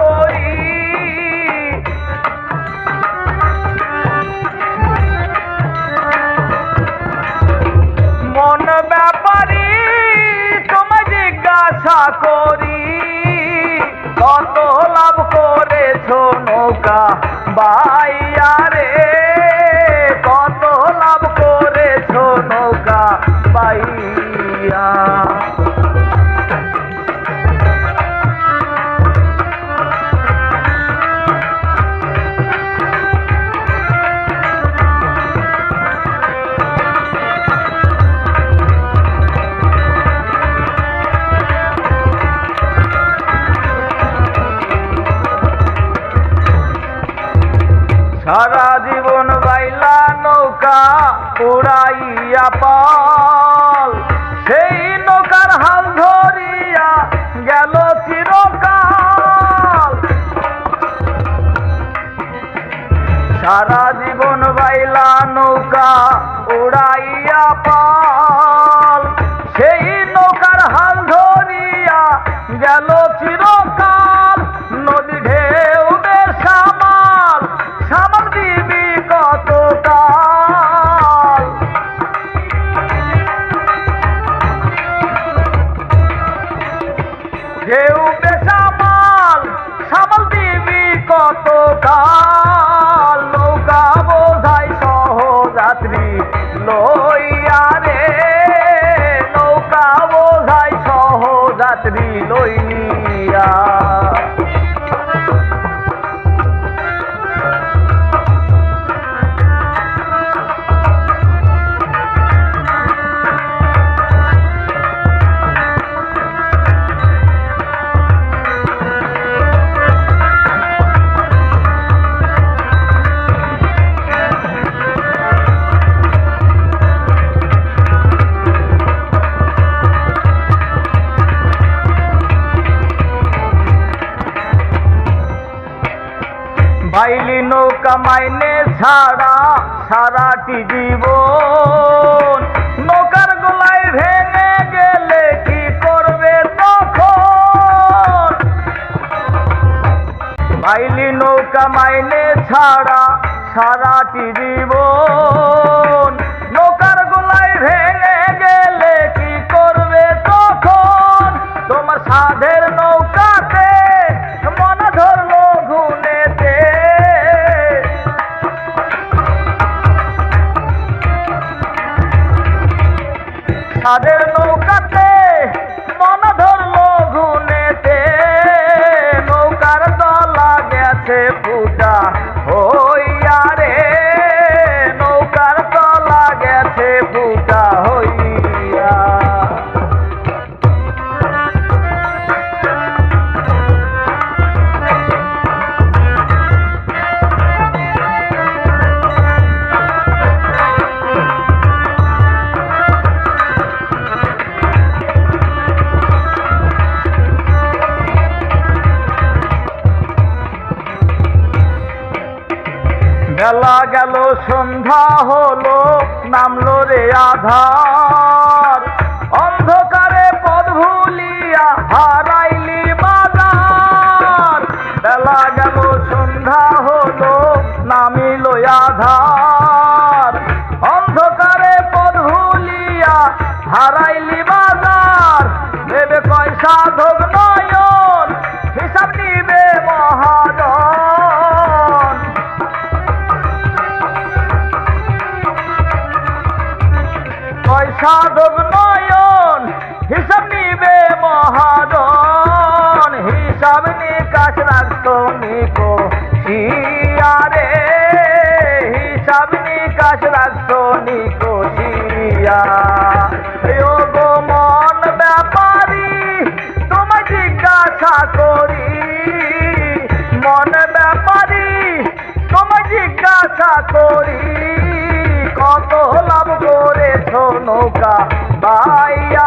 করি মন ব্যাপারি, তোমায় জিজ্ঞাসা করি, কত লাভ করেছ নৌকা বাইয়া রে? কত লাভ করেছ নৌকা বাইয়া? সারা জীবন বাইলা নৌকা উড়াইয়া পাল। সেই নৌকার হাল ধরিয়া গেল চিরকাল। সারা জীবন বাইলা নৌকা উড়াইয়া পাল। সেই নৌকার হাল ধরিয়া গেল ¡Suscríbete! বাইলি নৌকা মাইনে ছাড়া সারাটি জীবন। নৌকার গোলায় ভেঙে গেলে কি করবে তখন? মাইলি নৌকা মাইনে ছাড়া সারাটি জীবন। বেলা গেল সন্ধ্যা হলো নামলো রে আধার। অন্ধকারে পদ ভুলিয়া হারাইলি নিকো শিয়ারে হিসাব নিকাশ রাখো নিকো শিয়া করি। মন ব্যাপারী কত লাভ করেছ নৌকা বাইয়া